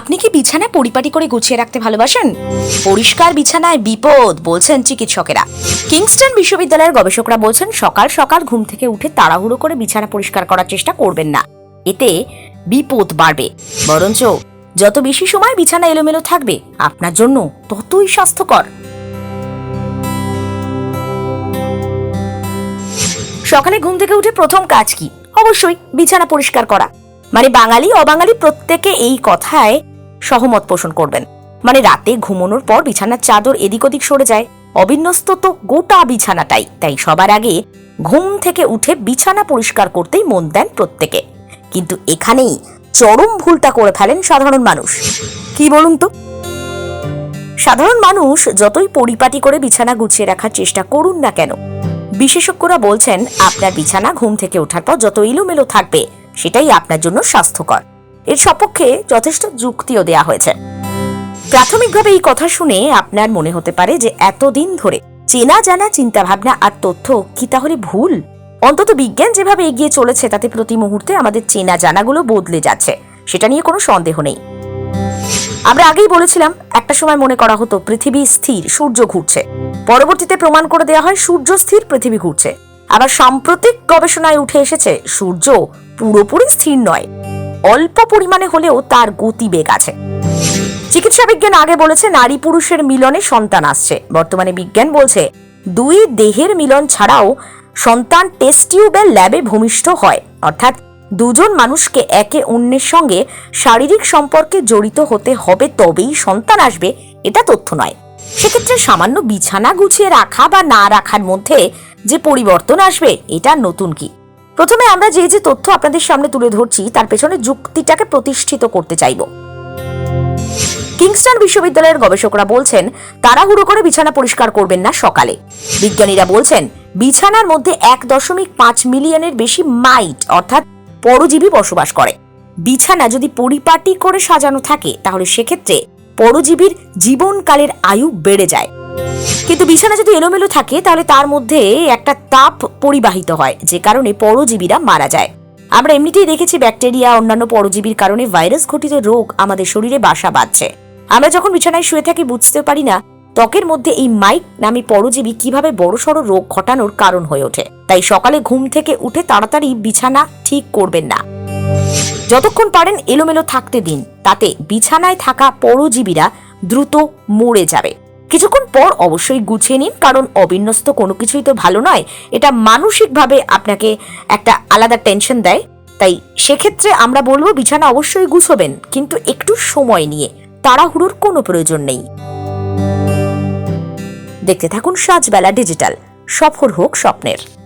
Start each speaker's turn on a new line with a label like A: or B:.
A: আপনি কি বিছানা পরিপাটি করে গুছিয়ে রাখতে ভালোবাসেন? পরিষ্কার বিছানায় বিপদ, বলছেন চিকিৎসকেরা। কিংস্টন বিশ্ববিদ্যালয়ের গবেষকরা বলছেন, সকাল সকাল ঘুম থেকে উঠে তাড়াহুড়ো করে বিছানা পরিষ্কার করার চেষ্টা করবেন না। এতে বিপদ বাড়বে। বরঞ্চ যত বেশি সময় বিছানা এলোমেলো থাকবে, আপনার জন্য ততই স্বাস্থ্যকর। সকালে ঘুম থেকে উঠে প্রথম কাজ কি? অবশ্যই বিছানা পরিষ্কার করা। মানে বাঙালি, অবাঙালি প্রত্যেকে এই কথায় সহমত পোষণ করবেন। মানে রাতে ঘুমানোর পর বিছানার চাদর এদিক ওদিক সরে যায়। অবিন্যস্ত তো গোটা বিছানাটাই। তাই সবার আগে ঘুম থেকে উঠে বিছানা পরিষ্কার করতেই মন দেন প্রত্যেকে। কিন্তু এখানেই চরম ভুলটা করে ফেলেন সাধারণ মানুষ। কি বলুন তো? সাধারণ মানুষ যতই পরিপাটি করে বিছানা গুছিয়ে রাখার চেষ্টা করুন না কেন। বিশেষজ্ঞরা বলছেন, আপনার বিছানা ঘুম থেকে ওঠার পর যত এলোমেলো থাকবে, সেটাই আপনার জন্য স্বাস্থ্যকর। এর সপক্ষে যথেষ্ট যুক্তিও দেয়া হয়েছে। প্রাথমিকভাবে এই কথা শুনে আপনার মনে হতে পারে যে এতদিন ধরে চেনা জানা চিন্তাভাবনা আর তথ্য কি তাহলে ভুল? অন্তত বিজ্ঞান যেভাবে এগিয়ে চলেছে, তাতে প্রতি মুহূর্তে আমাদের চেনা জানাগুলো বদলে যাচ্ছে, সেটা নিয়ে কোনো সন্দেহ নেই। আমরা আগেই বলেছিলাম, একটা সময় মনে করা হতো পৃথিবী স্থির, সূর্য ঘুরছে। পরবর্তীতে প্রমাণ করে দেওয়া হয় সূর্য স্থির, পৃথিবী ঘুরছে। আবার সাম্প্রতিক গবেষণায় উঠে এসেছে, সূর্য পুরোপুরি স্থির নয়। অল্প পরিমাণে হলেও তার গতিবেগ আছে। চিকিৎসা বিজ্ঞান আগে বলেছে নারী পুরুষের মিলনে সন্তান আসছে। বর্তমানে বিজ্ঞান বলছে, দুই দেহের মিলন ছাড়াও সন্তান টেস্ট টিউবের ল্যাবে ভূমিষ্ঠ হয়। অর্থাৎ দুজন মানুষকে একে অন্যের সঙ্গে শারীরিক সম্পর্কে জড়িত হতে হবে তবেই সন্তান আসবে, এটা তথ্য নয়। সেক্ষেত্রে সামান্য বিছানা গুছিয়ে রাখা বা না রাখার মধ্যে যে পরিবর্তন আসবে, এটা নতুন কি? প্রথমে আমরা যে যে তথ্য আপনাদের সামনে তুলে ধরছি, তার পেছনে যুক্তিটাকে প্রতিষ্ঠিত করতে চাইব। কিংস্টন বিশ্ববিদ্যালয়ের গবেষকরা বলছেন, তাড়াহুড়ো করে বিছানা পরিষ্কার করবেন না সকালে। বিজ্ঞানীরা বলছেন, বিছানার মধ্যে এক দশমিক পাঁচ মিলিয়নের বেশি মাইট, অর্থাৎ পরজীবী বসবাস করে। বিছানা যদি পরিপাটি করে সাজানো থাকে, তাহলে সেক্ষেত্রে পরজীবীর জীবনকালের আয়ু বেড়ে যায়। কিন্তু বিছানা যদি এলোমেলো থাকে, তাহলে তার মধ্যে একটা তাপ পরিবাহিত হয়, যে কারণে পরজীবীরা মারা যায়। আমরা এমনিতেই দেখেছি ব্যাকটেরিয়া, অন্যান্য পরজীবীর কারণে ভাইরাস ঘটিত রোগ আমাদের শরীরে বাসা বাঁধছে। আমরা যখন বিছানায় শুয়ে থাকি বুঝতে পারি না, ত্বকের মধ্যে এই মাইক নামে পরজীবী কীভাবে বড়সড় রোগ ঘটানোর কারণ হয়ে ওঠে। তাই সকালে ঘুম থেকে উঠে তাড়াতাড়ি বিছানা ঠিক করবেন না। যতক্ষণ পারেন এলোমেলো থাকতে দিন, তাতে বিছানায় থাকা পরজীবীরা দ্রুত মরে যাবে। কিছুক্ষণ পর অবশ্যই গুছিয়ে নিন, কারণ অবিন্যস্ত কোনো কিছুই তো ভালো নয়। এটা মানসিকভাবে আপনাকে একটা আলাদা টেনশন দেয়। তাই সেক্ষেত্রে আমরা বলব, বিছানা অবশ্যই গুছবেন, কিন্তু একটু সময় নিয়ে। তাড়াহুড়োর কোনো প্রয়োজন নেই। দেখতে থাকুন সাজবেলা ডিজিটাল। সফর হোক স্বপ্নের।